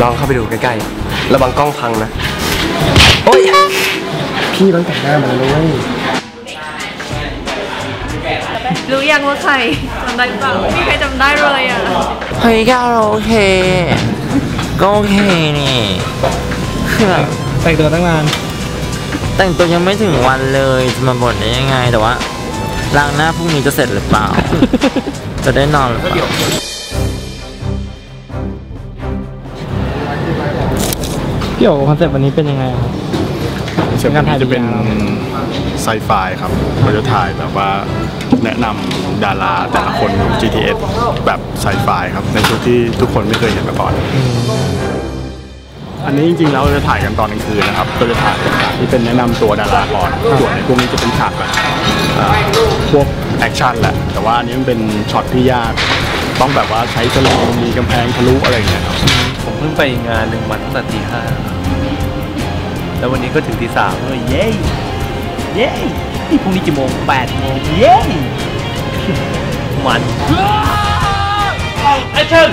ลองเข้าไปดูใกล้ๆ ระวังกล้องพังนะ โอ๊ยพี่ต้องแต่งหน้ามาแล้วเว้ยรู้ยังว่าใครจำได้หรือเปล่าไม่มีใครจำได้เลยอะ เฮ้ยก็โอเค ก็โอเคนี่คือแบบแต่งตัวตั้งนาน แต่งตัวยังไม่ถึงวันเลยจะมาบ่นได้ยังไงแต่ว่าล้างหน้าพรุ่งนี้จะเสร็จหรือเปล่า จะได้นอนหรือเปล่า พี่โอ๋คอนเซ็ปต์วันนี้เป็นยังไงครับเช่นนี้จะเป็นไซไฟครับเราจะถ่ายแบบว่าแนะนำดาราแต่ละคนของ GTS แบบไซไฟครับ ในชุดที่ทุกคนไม่เคยเห็นมาก่อน อันนี้จริงๆแล้วเราจะถ่ายกันตอนกลางคืนนะครับก็จะถ่ายฉากที่เป็นแนะนำตัวดาราก่อนส่วนในพวกนี้จะเป็นฉากแบบเอ่อพวกแอคชั่นแหละ แต่ว่าอันนี้มันเป็นช็อตที่ยาก ต้องแบบว่าใช้สโลงมีกำแพงทะลุอะไรอย่างเงี้ยครับผม เพิ่งไปงานหนึ่งวันตั้งแต่ตีห้าแล้ววันนี้ก็ถึงตีสามเลยเย้ เย้นี่พรุ่งนี้กี่โมงแปดโมงเย้ มันแอคชั่น